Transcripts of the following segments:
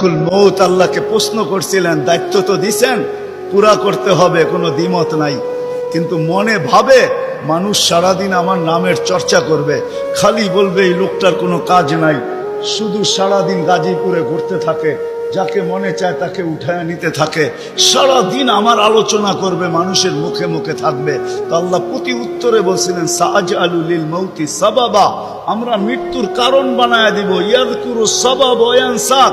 মালাকুল মৌত আল্লাহকে প্রশ্ন করছিলেন, দায়িত্ব তো দিছেন, পুরা করতে হবে, কোনো দ্বিমত নাই। কিন্তু মনে ভাবে মানুষ সারাদিন আমার নামের চর্চা করবে, খালি বলবে এই লোকটার কোনো কাজ নাই। শুধু সারাদিন গাজীপুরে ঘুরতে থাকে, যাকে মনে চায় তাকে উঠায় নিতে থাকে। সারাদিন আমার আলোচনা করবে, মানুষের মুখে মুখে থাকবে। তো আল্লাহ প্রতি উত্তরে বলছিলেন সাজ আলুলিল মৌতি সাবাবা, আমরা মৃত্যুর কারণ বানায় দিব। ইয়াদকুরু সাবাব ওয়ানসাক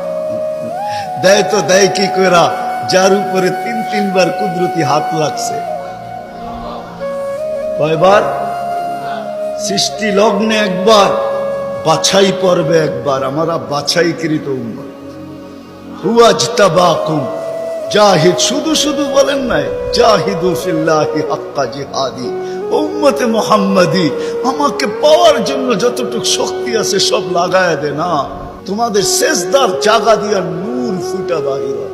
দেয় তো দেয় কি করা যার উপরে তিন তিনবার কুদরতি হাত লাগছে। কয়বার? সৃষ্টি লগ্নে একবার, বাছাই পর্বে একবার। আমরা বাছাইকৃত জাহিদ, শুধু শুধু বলেন নাই, জাহিদু উম্মতে মোহাম্মদি, আমাকে পাওয়ার জন্য যতটুকু শক্তি আছে সব লাগায় দে না। তোমাদের শেষদার জাগা দিয়া ফুটা বাহির হয়।